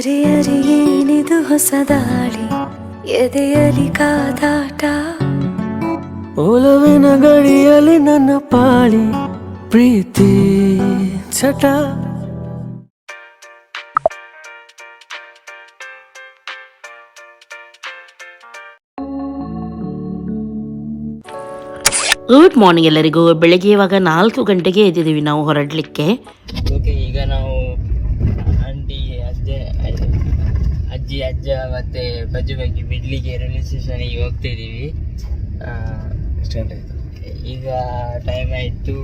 ಅರಿ ಅರಿ ಏನಿದು ಹೊಸ ದಾಳಿ ಎದೆಯಲಿ ಕಾದಾಟ. ಒಲವಿನ ಗಡಿಯಲ್ಲಿ ನನ್ನ ಪಾಳಿ ಪ್ರೀತಿ ಚಟ. ಗುಡ್ ಮಾರ್ನಿಂಗ್ ಎಲ್ಲರಿಗೂ. ಬೆಳಗ್ಗೆ ಇವಾಗ ನಾಲ್ಕು ಗಂಟೆಗೆ ಎದ್ದಿದ್ದೀವಿ ನಾವು ಹೊರಡಲಿಕ್ಕೆ. ಓಕೆ ಈಗ ನಾವು ಆಂಟಿ ಅಜ್ಜ ಅಜ್ಜಿ ಅಜ್ಜ ಮತ್ತೆ ಬಜ್ಜು ಬಗ್ಗೆ ಬಿಡ್ಲಿಗೆ ರೈಲ್ವೆ ಸ್ಟೇಷನಿಗೆ ಹೋಗ್ತಾ ಇದ್ದೀವಿ ಈಗ ಟೈಮ್ ಆಯಿತು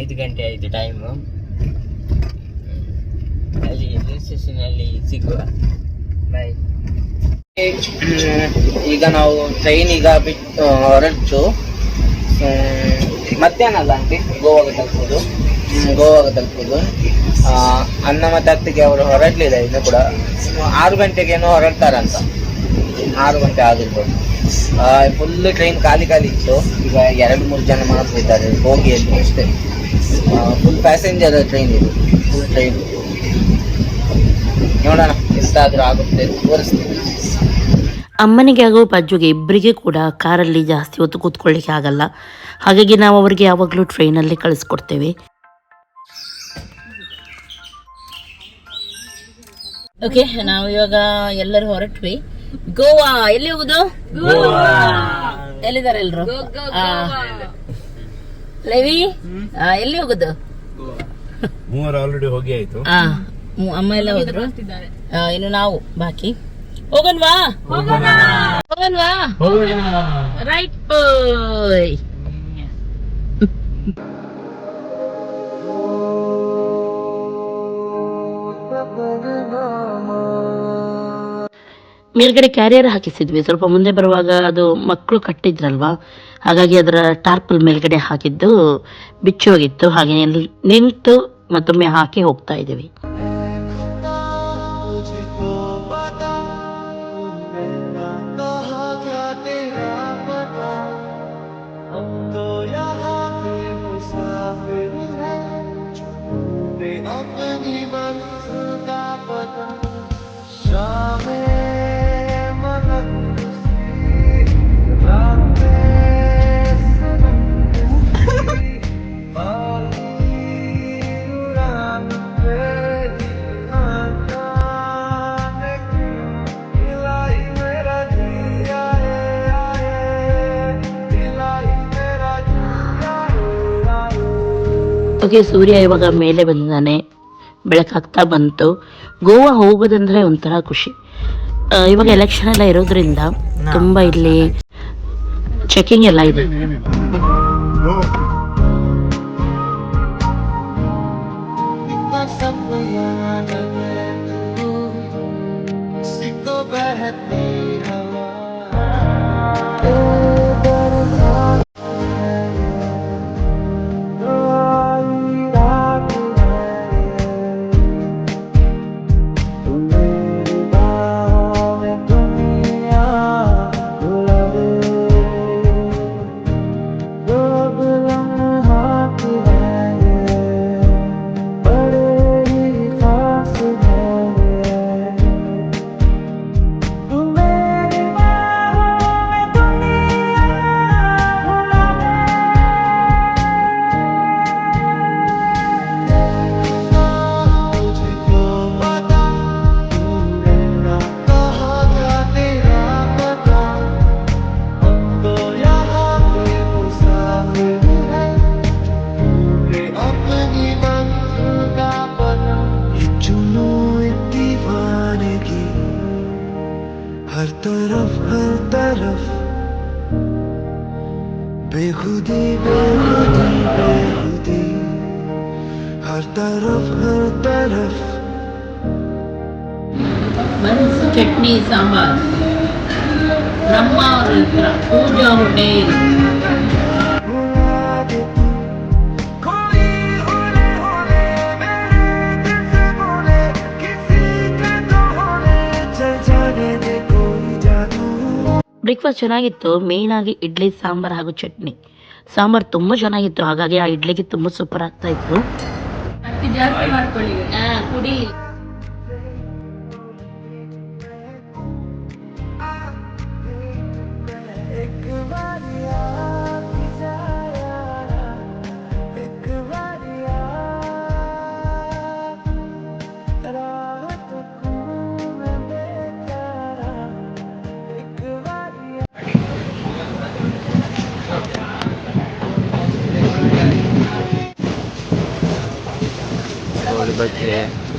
ಐದು ಗಂಟೆ. ಆಯಿತು ಟೈಮು ಅಲ್ಲಿ ರೈಲ್ವೆ ಸ್ಟೇಷನಲ್ಲಿ ಸಿಗುವ. ಬಾಯ್ ಈಗ ನಾವು ಟ್ರೈನ್ ಈಗ ಬಿಟ್ಟು ಹೊರಟು. ಮಧ್ಯಾಹ್ನ ಅಲ್ಲ ಅಂತೆ ಗೋವಾಗ ತಲುಪೋದು ಗೋವಾಗ ತಲುಪೋದು ಅನ್ನ ಅತ್ತಿಗೆ ಅವರು ಹೊರಡ್ಲಿಲ್ಲ, ಇನ್ನು ಕೂಡ. ಆರು ಗಂಟೆಗೇನೋ ಹೊರಡ್ತಾರಂತ ಆರು ಗಂಟೆ ಆಗಿರ್ಬೋದು. ಫುಲ್ ಟ್ರೈನ್ ಖಾಲಿ ಖಾಲಿ ಇತ್ತು. ಈಗ ಎರಡು, ಮೂರು ಜನ ಮಾತ್ರ ಇದ್ದಾರೆ ಹೋಗಿಯಲ್ಲಿ ಅಷ್ಟೇ. ಫುಲ್ ಪ್ಯಾಸೆಂಜರ್ ಟ್ರೈನ್ ಇದು ಫುಲ್ ಟ್ರೈನ್ ನೋಡೋಣ ಎಷ್ಟಾದರೂ ಆಗುತ್ತೆ ತೋರಿಸ್ತೀನಿ. ಅಮ್ಮನಿಗೆ ಹಾಗೂ ಪಜ್ಜುಗೆ ಇಬ್ಬರಿಗೆ ಕೂಡ ಕಾರಲ್ಲಿ ಜಾಸ್ತಿ ಹೊತ್ತು ಕೂತ್ಕೊಳ್ಳಿಕ್ಕೆ ಆಗಲ್ಲ. ಹಾಗಾಗಿ ನಾವು ಅವರಿಗೆ ಯಾವಾಗಲೂ ಟ್ರೈನಲ್ಲಿ ಕಳಿಸ್ಕೊಡ್ತೇವೆ. ಓಕೆ ನಾವು ಇವಾಗ ಎಲ್ಲರೂ ಹೊರಟ್ವಿ. ಗೋವಾ ಎಲ್ಲಿ ಹೋಗುದು? ಎಲ್ಲಿದ್ದಾರೆ ಎಲ್ರು. ಲೇವಿ ಆ, ಎಲ್ಲಿ ಹೋಗುದು? ಮೂವರು ಆಲ್ರೆಡಿ ಹೋಗಿ ಆಯ್ತು. ಅಮ್ಮ ಎಲ್ಲ ಹೋದ್ರು. ಇನ್ನು ನಾವು ಬಾಕಿ. ಹೋಗನ್ವಾ ಹೋಗನ್ವಾ ರೈಟ್ ಬಾಯ್ ಮೇಲ್ಗಡೆ ಕ್ಯಾರಿಯರ್ ಹಾಕಿಸಿದ್ವಿ. ಸ್ವಲ್ಪ ಮುಂದೆ ಬರುವಾಗ ಅದು ಮಕ್ಕಳು ಕಟ್ಟಿದ್ರಲ್ವಾ? ಹಾಗಾಗಿ ಅದರ ಟಾರ್ಪಲ್ ಮೇಲ್ಗಡೆ ಹಾಕಿದ್ದು ಬಿಚ್ಚಿ ಹೋಗಿತ್ತು. ಹಾಗೆ ನಿಂತು ಮತ್ತೊಮ್ಮೆ ಹಾಕಿ ಹೋಗ್ತಾ ಇದ್ದೀವಿ. ಓಕೆ ಸೂರ್ಯ ಇವಾಗ ಮೇಲೆ ಬಂದಿದ್ದಾನೆ ಬೆಳಕಾಗ್ತಾ ಬಂತು. ಗೋವಾ ಹೋಗೋದಂದ್ರೆ ಒಂಥರ ಖುಷಿ. ಇವಾಗ ಎಲೆಕ್ಷನ್ ಎಲ್ಲ ಇರೋದ್ರಿಂದ ತುಂಬಾ ಇಲ್ಲಿ ಚೆಕಿಂಗ್ ಎಲ್ಲ ಇದೆ. तरफ हर तरफ ಬನ್ಸ್ ಚಟ್ನಿ ಸಾಂಬಾರ್ ಬ್ರಹ್ಮ ಅವ್ರ ಹತ್ರ ಪೂಜಾ ಹೋಟೆಲ್ बुला दे तू खोली होले होले मेरे दिल से बोले किसी के तो होले चल जाने दे कोई जादू ಬ್ರೇಕ್ಫಾಸ್ಟ್ ಚೆನ್ನಾಗಿತ್ತು ಮೇನ್ ಆಗಿ ಇಡ್ಲಿ ಸಾಂಬಾರ್ ಹಾಗೂ ಚಟ್ನಿ ಸಾಂಬಾರ್ ತುಂಬಾ ಚೆನ್ನಾಗಿತ್ತು ಹಾಗಾಗಿ ಆ ಇಡ್ಲಿಗೆ ತುಂಬಾ ಸೂಪರ್ ಆಗ್ತಾ ಮಾಡ್ಕೊಳ್ಳಿ ಆ, ಕುಡಿ birthday.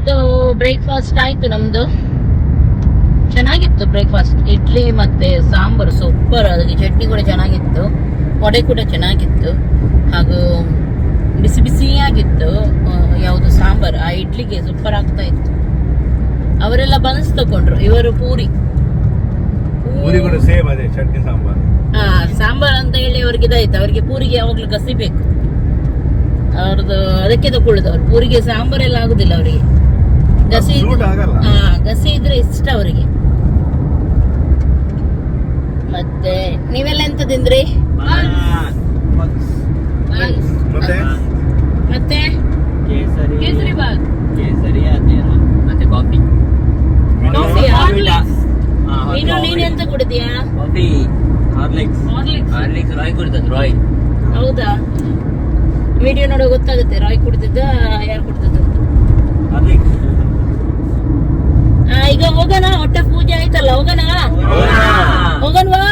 ಅಂತೂ ಬ್ರೇಕ್ಫಾಸ್ಟ್ ಆಯ್ತು ನಮ್ದು. ಚೆನ್ನಾಗಿತ್ತು ಬ್ರೇಕ್ಫಾಸ್ಟ್ ಇಡ್ಲಿ ಮತ್ತೆ ಸಾಂಬಾರು ಸೂಪರ್ ಅದಕ್ಕೆ ಚಟ್ನಿ ಕೂಡ ಚೆನ್ನಾಗಿತ್ತು. ವಡೆ ಕೂಡ ಚೆನ್ನಾಗಿತ್ತು. ಹಾಗೂ ಬಿಸಿ ಬಿಸಿಯಾಗಿತ್ತು. ಯಾವುದು ಸಾಂಬಾರು. ಆ ಇಡ್ಲಿಗೆ ಸೂಪರ್ ಆಗ್ತಾ ಇತ್ತು. ಅವರೆಲ್ಲ ಬನ್ಸ್ ತಗೊಂಡ್ರು ಇವರು ಪೂರಿ. ಪೂರಿ ಕೂಡ ಸೇಮ್ ಅದೇ ಚಟ್ನಿ ಸಾಂಬಾರ್. ಹಾ ಸಾಂಬಾರ್ ಅಂತ ಹೇಳಿ ಅವ್ರಿಗೆ ಇದಾಯ್ತು. ಅವ್ರಿಗೆ ಪೂರಿಗೆ ಯಾವಾಗ್ಲೂ ಕಸಿಬೇಕು. ಅವ್ರದ್ದು ಅದಕ್ಕೆ ತಗೊಳ್ಳುದು ಅವ್ರು. ಪೂರಿಗೆ ಸಾಂಬಾರೆಲ್ಲ ಆಗುದಿಲ್ಲ ಅವರಿಗೆ. ಗಸಿ ಹಾ ಗಸಿ ಇದ್ರೆ ಇಷ್ಟ ಅವರಿಗೆ. ಮತ್ತೆ ನೀವೆಲ್ಲ ಎಂತ ತಿಂದ್ರಿ? ಮತ್ತೆ? ಮತ್ತೆ? ಕೇಸರಿ. ಕೇಸರಿ ಬಾತ್. ಕೇಸರಿ ಅದೇನು ಮತ್ತೆ ಕಾಫಿ? ನೀನು ನೀನು ಎಂತ ಕುಡಿದ್ಯಾ? Coffee Horlicks. Horlicks. Horlicks Rai ಕುಡಿದದ್ದು Rai. ಹೌದಾ? ವಿಡಿಯೋ ನೋಡೋ ಗೊತ್ತಾಗುತ್ತೆ ರಾಯ್ ಕುಡಿದಿದ್ದ ಯಾರು ಕುಡ್ದದ್ದು ಅಂತ ಹಾರ್ಲಿಕ್ಸ್ ಆ, ಈಗ ಹೋಗೋಣ ಹೊಟ್ಟೆ ಪೂಜೆ ಆಯ್ತಲ್ಲ ಹೋಗೋಣ? ಹೋಗೋಣವಾ?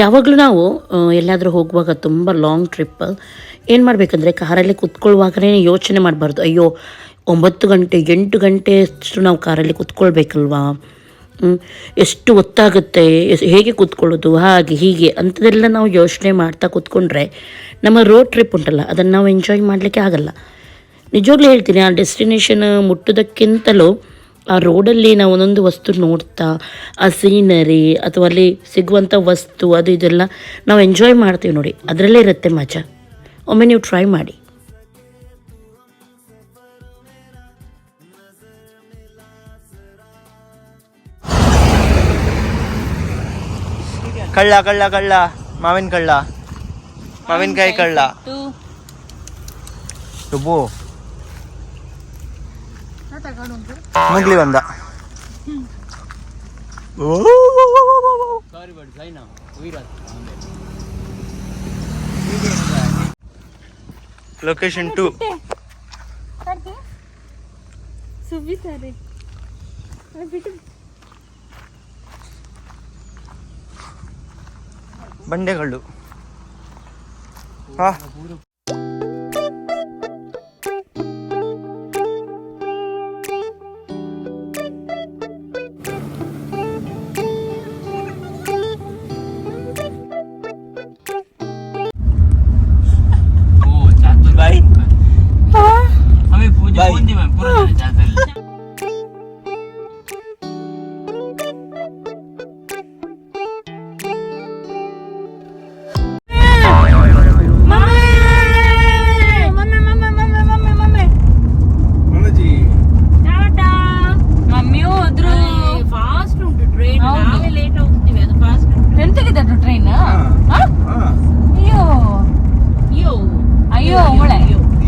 ಯಾವಾಗಲೂ ನಾವು ಎಲ್ಲಾದರೂ ಹೋಗುವಾಗ ತುಂಬ ಲಾಂಗ್ ಟ್ರಿಪ್ ಏನು ಮಾಡಬೇಕಂದ್ರೆ ಕಾರಲ್ಲಿ ಕೂತ್ಕೊಳ್ಳುವಾಗಲೇ ಯೋಚನೆ ಮಾಡಬಾರ್ದು. ಅಯ್ಯೋ, ಒಂಬತ್ತು ಗಂಟೆ, ಎಂಟು ಗಂಟೆ ಅಷ್ಟು ನಾವು ಕಾರಲ್ಲಿ ಕೂತ್ಕೊಳ್ಬೇಕಲ್ವಾ? ಎಷ್ಟು ಹೊತ್ತಾಗುತ್ತೆ ಹೇಗೆ ಕೂತ್ಕೊಳ್ಳೋದು, ಹಾಗೆ, ಹೀಗೆ ಅಂಥದ್ದೆಲ್ಲ ನಾವು ಯೋಚನೆ ಮಾಡ್ತಾ ಕೂತ್ಕೊಂಡ್ರೆ ನಮ್ಮ ರೋಡ್ ಟ್ರಿಪ್ ಉಂಟಲ್ಲ, ಅದನ್ನು ನಾವು ಎಂಜಾಯ್ ಮಾಡಲಿಕ್ಕೆ ಆಗಲ್ಲ. ನಿಜವಾಗ್ಲೂ ಹೇಳ್ತೀನಿ, ಆ ಡೆಸ್ಟಿನೇಷನ್ ಮುಟ್ಟೋದಕ್ಕಿಂತಲೂ ಆ ರೋಡಲ್ಲಿ ನಾವು ಒಂದೊಂದು ವಸ್ತು ನೋಡ್ತಾ ಆ ಸೀನರಿ ಅಥವಾ ಅಲ್ಲಿ ಸಿಗುವಂಥ ವಸ್ತು ಅದು ಇದೆಲ್ಲ ನಾವು ಎಂಜಾಯ್ ಮಾಡ್ತೀವಿ ನೋಡಿ. ಅದರಲ್ಲೇ ಇರುತ್ತೆ ಮಜಾ. ಒಮ್ಮೆ ನೀವು ಟ್ರೈ ಮಾಡಿ. ಕಳ್ಳ ಕಳ್ಳ ಕಳ್ಳ. ಮಾವಿನ ಕಳ್ಳ. ಮಾವಿನಕಾಯಿ ಕಳ್ಳ. ಮುಗ್ಲಿ ಬಂದ. ಲೊಕೇಶನ್ ಟು ಬಂಡೆಗಳು. ಹಾ.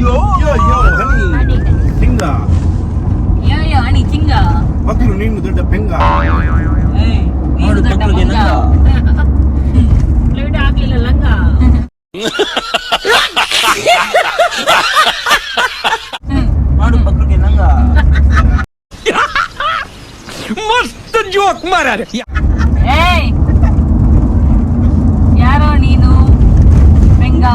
ಯೋ ಯೋ ಯೋ ಹನಿ ತಿಂಗ ಯೋ ಯೋ ಹನಿ ತಿಂಗ ಮಕ್ಕಳು ನೀನು ದೊಡ್ಡ ಪೆಂಗ ನೋಡು ಮಕ್ಕಳಿಗೆ ನಂಗ ಪ್ಲೇಟ್ ಆಗ್ಲಿಲ್ಲ ಲಂಗ. ಮಾಡು ಮಕ್ಕಳಿಗೆ ನಂಗ ಮಸ್ತ್ ಜೋಕ್ ಮಾರಾರೆ. ಏ ಯಾರೋ ನೀನು? ಬೆಂಗಾ.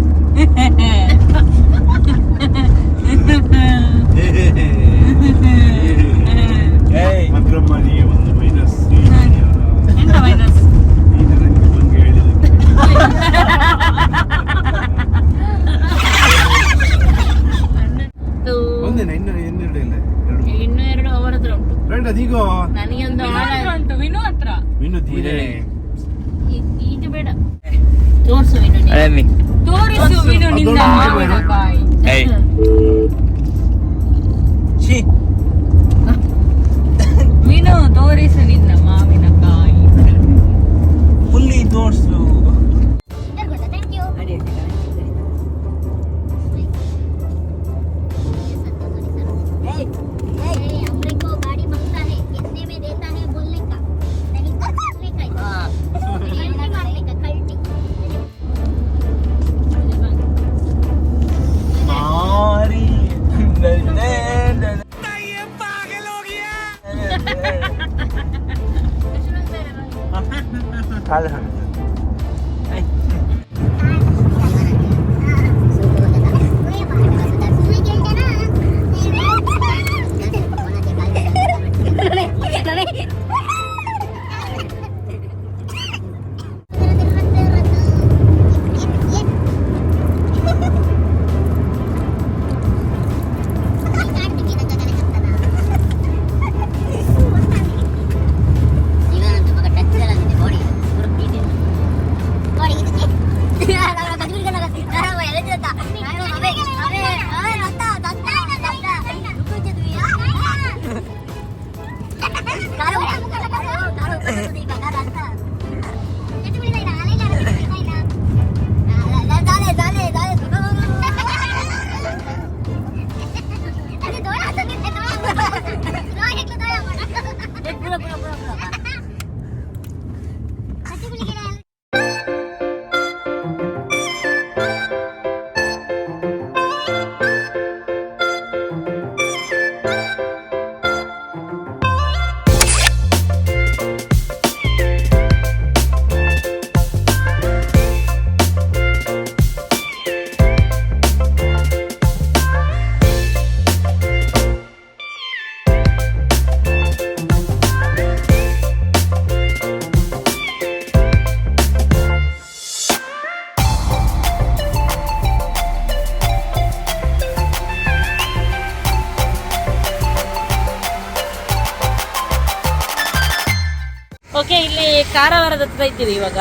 ಹತ್ರ ಇದ್ದೀವಿ ಇವಾಗ?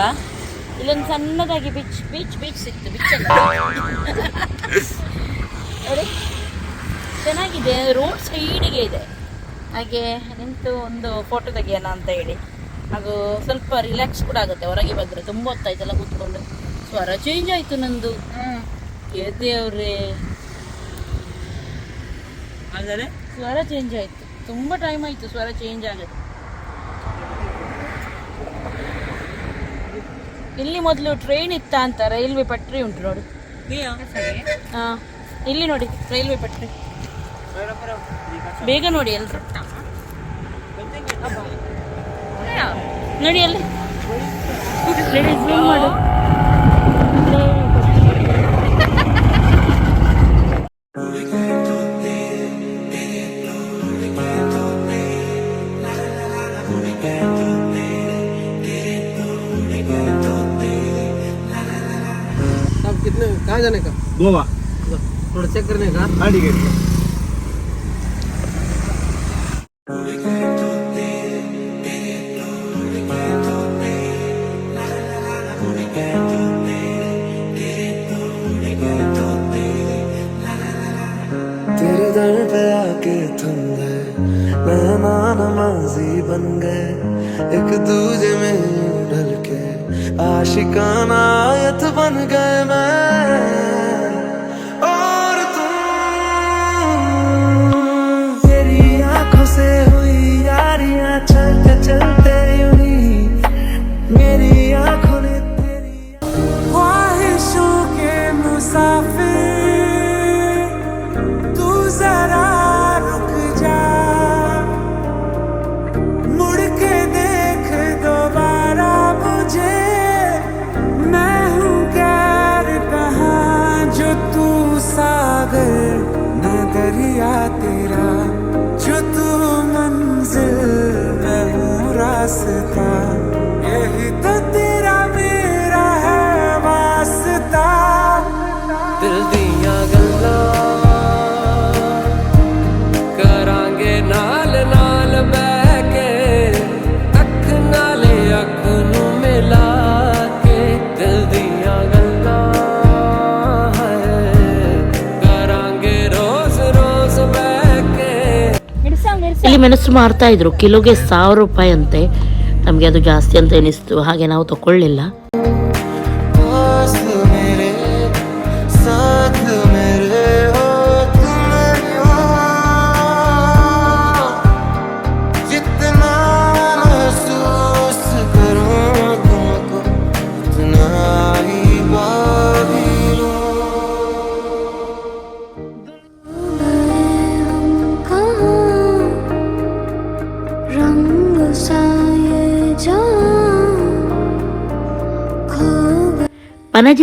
ಇಲ್ಲೊಂದು ಸಣ್ಣದಾಗಿ ಬೀಚ್ ಬೀಚ್ ಬೀಚ್ ಸಿಕ್ತು ಬೀಚ್ ನೋಡಿ. ಚೆನ್ನಾಗಿದೆ ರೋಡ್ ಸೈಡಿಗೆ ಇದೆ. ಹಾಗೆ ನಿಂತು ಒಂದು ಫೋಟೋ ತೆಗಿಯೋಣ ಅಂತ ಹೇಳಿ. ಹಾಗೂ ಸ್ವಲ್ಪ ರಿಲ್ಯಾಕ್ಸ್ ಕೂಡ ಆಗುತ್ತೆ ಹೊರಗೆ ಬಂದರೆ. ತುಂಬ ಹೊತ್ತಾಯ್ತಲ್ಲ ಕೂತ್ಕೊಂಡು ಸ್ವರ ಚೇಂಜ್ ಆಯಿತು ನಂದು. ದೇವ್ರೇ. ಆದರೆ ಸ್ವರ ಚೇಂಜ್ ಆಯಿತು. ತುಂಬ ಟೈಮ್ ಆಯಿತು ಸ್ವರ ಚೇಂಜ್ ಆಗುತ್ತೆ ಇಲ್ಲಿ ಮೊದಲು ಟ್ರೈನ್ ಇತ್ತ ಅಂತ ರೈಲ್ವೆ ಪಟ್ರಿ ಉಂಟು ನೋಡಿ. ಹಾ ಇಲ್ಲಿ ನೋಡಿ ರೈಲ್ವೆ ಪಟ್ರಿ. ಬೇಗ ನೋಡಿ ಎಲ್ರು. ನೋಡಿ ಅಲ್ಲಿ. ಮಾಡು. जाणे का? गोवा. थोडं चेक करणे का? हा ठीक आहे. ಇಲ್ಲಿ ಮೆಣಸು ಮಾರ್ತಾ ಇದ್ರು. ಕಿಲೋಗೆ ಸಾವಿರ ರೂಪಾಯಿ ಅಂತೆ. ನಮಗೆ ಅದು ಜಾಸ್ತಿ ಅಂತ ಎನಿಸ್ತು. ಹಾಗೆ ನಾವು ತಗೊಳ್ಳಿಲ್ಲ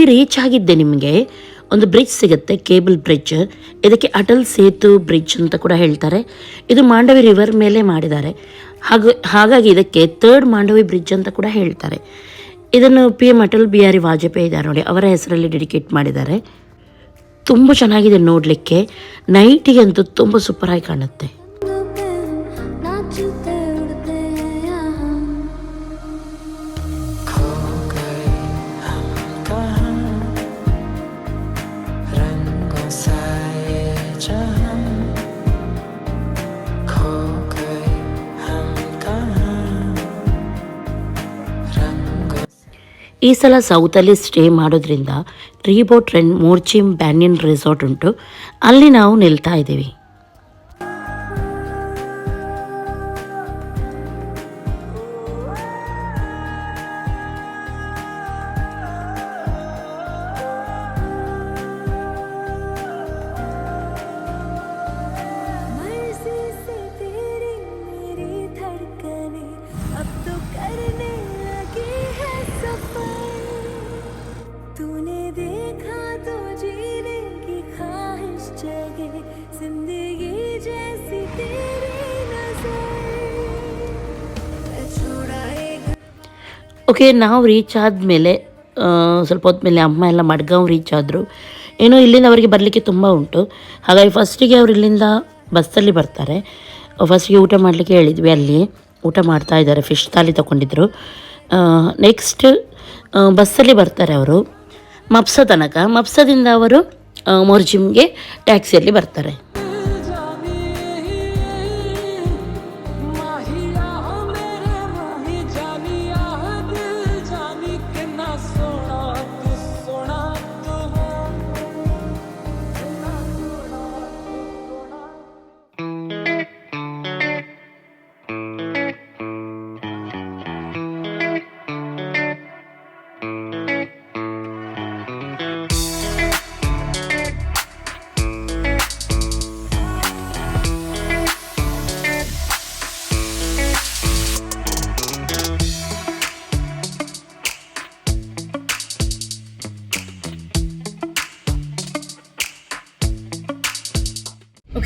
ರೀಚ್ ಆಗಿದ್ದೆ ನಿಮಗೆ? ಒಂದು ಬ್ರಿಡ್ಜ್ ಸಿಗುತ್ತೆ ಕೇಬಲ್ ಬ್ರಿಡ್ಜ್ ಇದಕ್ಕೆ ಅಟಲ್ ಸೇತು ಬ್ರಿಡ್ಜ್ ಅಂತ ಕೂಡ ಹೇಳ್ತಾರೆ. ಇದು ಮಾಂಡವಿ ರಿವರ್ ಮೇಲೆ ಮಾಡಿದ್ದಾರೆ. ಹಾಗೂ, ಹಾಗಾಗಿ ಇದಕ್ಕೆ ಥರ್ಡ್ ಮಾಂಡವಿ ಬ್ರಿಡ್ಜ್ ಅಂತ ಕೂಡ ಹೇಳ್ತಾರೆ. ಇದನ್ನು ಪಿ ಎಂ ಅಟಲ್ ಬಿಹಾರಿ ವಾಜಪೇಯಿ ಇದ್ದಾರೆ ನೋಡಿ, ಅವರ ಹೆಸರಲ್ಲಿ ಡೆಡಿಕೇಟ್ ಮಾಡಿದ್ದಾರೆ. ತುಂಬ ಚೆನ್ನಾಗಿದೆ ನೋಡಲಿಕ್ಕೆ. ನೈಟಿಗೆ ಅಂತೂ ತುಂಬ ಸೂಪರಾಗಿ ಕಾಣುತ್ತೆ. ಈ ಸಲ ಸೌತಲ್ಲಿ ಸ್ಟೇ ಮಾಡೋದ್ರಿಂದ ರೀಬೋಟ್ ಟ್ರೆಂಡ್ ಮೋರ್ಚಿಮ್ ಬ್ಯಾನಿಯನ್ ರೆಸಾರ್ಟ್ ಉಂಟು. ಅಲ್ಲಿ ನಾವು ನಿಲ್ತಾ ಇದ್ದೀವಿ. ಓಕೆ, ನಾವು ರೀಚ್ ಆದಮೇಲೆ ಸ್ವಲ್ಪ ಹೊತ್ಮೇಲೆ ಅಮ್ಮ ಎಲ್ಲ ಮಡ್ಗಾಂವ್ ರೀಚ್ ಆದರು. ಏನೋ ಇಲ್ಲಿಂದ ಅವರಿಗೆ ಬರಲಿಕ್ಕೆ ತುಂಬ ಉಂಟು. ಹಾಗಾಗಿ ಫಸ್ಟಿಗೆ ಅವರು ಇಲ್ಲಿಂದ ಬಸ್ಸಲ್ಲಿ ಬರ್ತಾರೆ. ಫಸ್ಟಿಗೆ ಊಟ ಮಾಡಲಿಕ್ಕೆ ಹೇಳಿದ್ವಿ ಅಲ್ಲಿ. ಊಟ ಮಾಡ್ತಾ ಇದ್ದಾರೆ ಫಿಶ್ ತಾಲಿ ತಗೊಂಡಿದ್ರು ನೆಕ್ಸ್ಟ್ ಬಸ್ಸಲ್ಲಿ ಬರ್ತಾರೆ ಅವರು. ಮಪ್ಸ ತನಕ. ಮಪ್ಸದಿಂದ ಅವರು ಮೋರ್ಜಿಮ್ಗೆ ಟ್ಯಾಕ್ಸಿಯಲ್ಲಿ ಬರ್ತಾರೆ.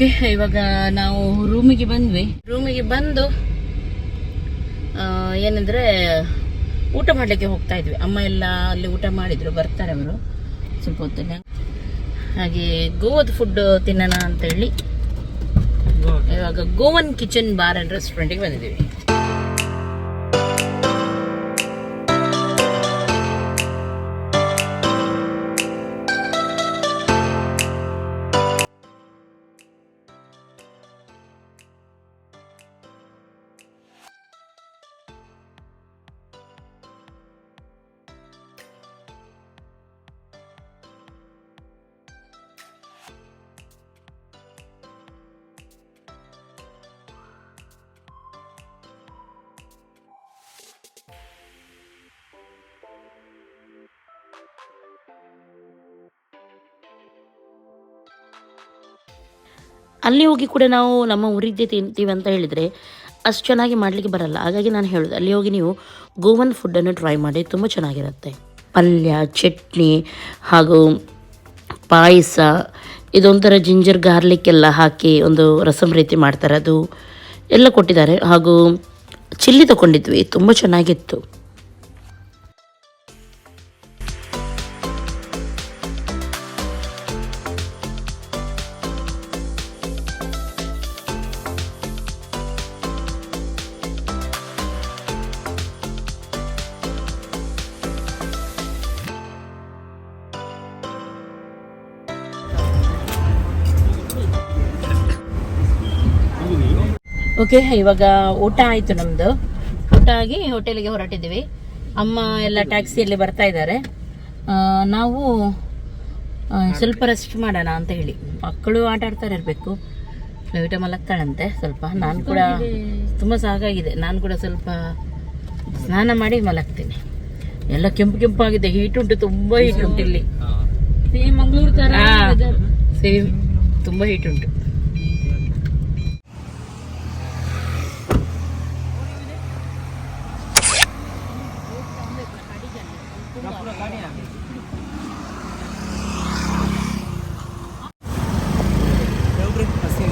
ಓಕೆ ಇವಾಗ ನಾವು ರೂಮಿಗೆ ಬಂದ್ವಿ. ರೂಮಿಗೆ ಬಂದು ಏನಂದ್ರೆ ಊಟ ಮಾಡಲಿಕ್ಕೆ ಹೋಗ್ತಾ ಇದ್ವಿ. ಅಮ್ಮ ಎಲ್ಲ ಅಲ್ಲಿ ಊಟ ಮಾಡಿದ್ರು ಬರ್ತಾರೆ ಅವರು. ಸ್ವಲ್ಪ ಹೊತ್ತಿನ ಹಾಗೆ ಗೋವಾದ ಫುಡ್ ತಿನ್ನೋಣ ಅಂತ ಹೇಳಿ ಇವಾಗ ಗೋವನ್ ಕಿಚನ್ ಬಾರ್ ಅಂಡ್ ರೆಸ್ಟೋರೆಂಟಿಗೆ ಬಂದಿದ್ದೀವಿ. ಅಲ್ಲಿ ಹೋಗಿ ಕೂಡ ನಾವು ನಮ್ಮ ಊರಿದ್ದೇ ತಿಂತೀವಿ ಅಂತ ಹೇಳಿದರೆ ಅಷ್ಟು ಚೆನ್ನಾಗಿ ಮಾಡಲಿಕ್ಕೆ ಬರಲ್ಲ. ಹಾಗಾಗಿ ನಾನು ಹೇಳೋದು, ಅಲ್ಲಿ ಹೋಗಿ ನೀವು ಗೋವನ್ ಫುಡ್ಡನ್ನು ಟ್ರೈ ಮಾಡಿ, ತುಂಬ ಚೆನ್ನಾಗಿರುತ್ತೆ. ಪಲ್ಯ, ಚಟ್ನಿ ಹಾಗೂ ಪಾಯಸ, ಇದೊಂಥರ ಜಿಂಜರ್ ಗಾರ್ಲಿಕ್ ಎಲ್ಲ ಹಾಕಿ ಒಂದು ರಸಮ್ ರೀತಿ ಮಾಡ್ತಾರೆ. ಅದು ಎಲ್ಲ ಕೊಟ್ಟಿದ್ದಾರೆ ಹಾಗೂ ಚಿಲ್ಲಿ ತಗೊಂಡಿದ್ವಿ, ತುಂಬ ಚೆನ್ನಾಗಿತ್ತು. ಓಕೆ ಇವಾಗ ಊಟ ಆಯಿತು ನಮ್ಮದು ಊಟ ಆಗಿ ಹೋಟೆಲಿಗೆ ಹೊರಟಿದ್ದೀವಿ. ಅಮ್ಮ ಎಲ್ಲ ಟ್ಯಾಕ್ಸಿಯಲ್ಲಿ ಬರ್ತಾ ಇದ್ದಾರೆ. ನಾವು ಸ್ವಲ್ಪ ರೆಸ್ಟ್ ಮಾಡೋಣ ಅಂತ ಹೇಳಿ. ಮಕ್ಕಳು ಆಟ ಆಡ್ತಾರೆ ಇರಬೇಕು. ಲವಿಟ ಮಲಗ್ತಾಳಂತೆ ಸ್ವಲ್ಪ. ನಾನು ಕೂಡ ತುಂಬ ಸಾಕಾಗಿದೆ. ನಾನು ಕೂಡ ಸ್ವಲ್ಪ ಸ್ನಾನ ಮಾಡಿ ಮಲಗ್ತೀನಿ. ಎಲ್ಲ ಕೆಂಪು ಕೆಂಪಾಗಿದೆ. ಹೀಟ್ ಉಂಟು ತುಂಬ ಹೀಟ್ ಉಂಟು ಇಲ್ಲಿ. ಸೇಮ್ ಮಂಗಳೂರು ಥರ ಸೇಮ್ ತುಂಬ ಹೀಟ್ ಉಂಟು.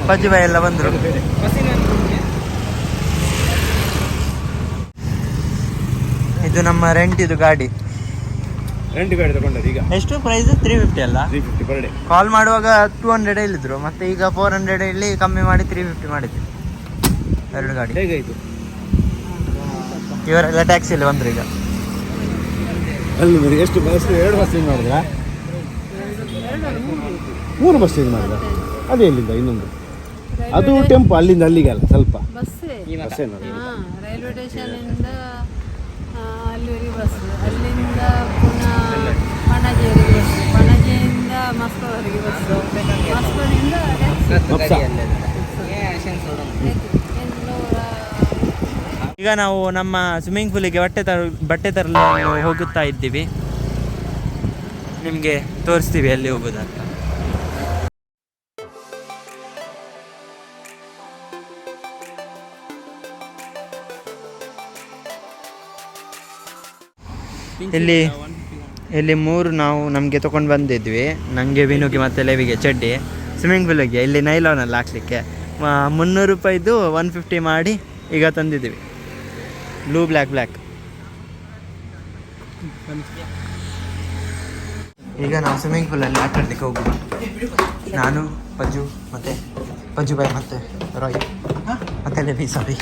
ಪಜ್ಜಿ ಬಾಯಿ ಎಲ್ಲ ಬಂದ್ರು. ಇದು ನಮ್ಮ ರೆಂಟ್ ಇದು ಗಾಡಿ. ರೆಂಟ್ ಗಾಡಿ ತಗೊಂಡದ್ದು ಈಗ. ಎಷ್ಟು ಪ್ರೈಸ್ ತ್ರೀ ಫಿಫ್ಟಿ ಅಲ್ಲ? Three fifty per day call ಮಾಡುವಾಗ ಟೂ ಹಂಡ್ರೆಡ್ ಹೇಳಿದ್ರು ಮತ್ತೆ ಈಗ ಫೋರ್ ಹಂಡ್ರೆಡ್ ಇಲ್ಲಿ ಕಮ್ಮಿ ಮಾಡಿ ತ್ರೀ ಫಿಫ್ಟಿ ಮಾಡಿದ್ವಿ. ಎರಡು ಗಾಡಿ. ಹೇಗಾಯ್ತು? ಇವರೆಲ್ಲ ಟ್ಯಾಕ್ಸಿಯಲ್ಲಿ ಬಂದರು ಈಗ. ಅಲ್ಲಿ ಎಷ್ಟು ಬಸ್ ಎರಡು ಬಸ್ ಮಾಡಿದ್ರ? ಮೂರು ಬಸ್ ಮಾಡಿದ ಮಾಡಿದ್ರ? ಅದೇ ಇಲ್ಲಿಂದ ಇನ್ನೊಂದು. ಅದು ಟೆಂಪೋ ಅಲ್ಲಿಂದ ಅಲ್ಲಿಗೆ ಅಲ್ಲ ಸ್ವಲ್ಪ. ಬಸ್ಸೇ? ಬಸ್ಸೇ ನೋಡಿ ಹಾ ರೈಲ್ವೆ ಸ್ಟೇಷನಿಂದ ಅಲ್ಲಿವರೆಗೆ ಬಸ್ ಅಲ್ಲಿಂದ ಪುನಃ ಪಣಜಿಯವರೆಗೆ ಬಸ್ ಪಣಜಿಯಿಂದ ಮಸ್ಕೋವರೆಗೆ ಬಸ್ ಮಸ್ಕೋನಿಂದ ಮಪ್ಸ ಎಂಟ್ನೂರ ಈಗ ನಾವು ನಮ್ಮ ಸ್ವಿಮ್ಮಿಂಗ್ ಪೂಲಿಗೆ ಬಟ್ಟೆ ತರ ಬಟ್ಟೆ ತರಲು ಹೋಗುತ್ತಾ ಇದ್ದೀವಿ. ನಿಮಗೆ ತೋರಿಸ್ತೀವಿ ಅಲ್ಲಿ ಹೋಗೋದಂತ. ಇಲ್ಲಿ ಇಲ್ಲಿ ಮೂರು ನಾವು ನಮಗೆ ತೊಗೊಂಡು ಬಂದಿದ್ವಿ. ನನಗೆ ವಿನುಗೆ ಮತ್ತು ಲೆವಿಗೆ ಚಡ್ಡಿ. ಸ್ವಿಮ್ಮಿಂಗ್ ಪೂಲಿಗೆ ಇಲ್ಲಿ ನೈಲಾನಲ್ಲಿ ಹಾಕ್ಲಿಕ್ಕೆ. ಮುನ್ನೂರು ರೂಪಾಯಿದು ಒನ್ ಫಿಫ್ಟಿ ಮಾಡಿ ಈಗ ತಂದಿದ್ದೀವಿ. ಬ್ಲೂ ಬ್ಲ್ಯಾಕ್ ಬ್ಲ್ಯಾಕ್ ಈಗ ನಾವು ಸ್ವಿಮ್ಮಿಂಗ್ ಪೂಲಲ್ಲಿ ಆಟ ಆಡ್ಲಿಕ್ಕೆ ಹೋಗುವ. ನಾನು ಪಜ್ಜು ಮತ್ತೆ ಪಜ್ಜು ಬಾಯ್ ಮತ್ತೆ ರಾಯ್ ಮತ್ತೆ ಲೆವಿ ಸಾರಿ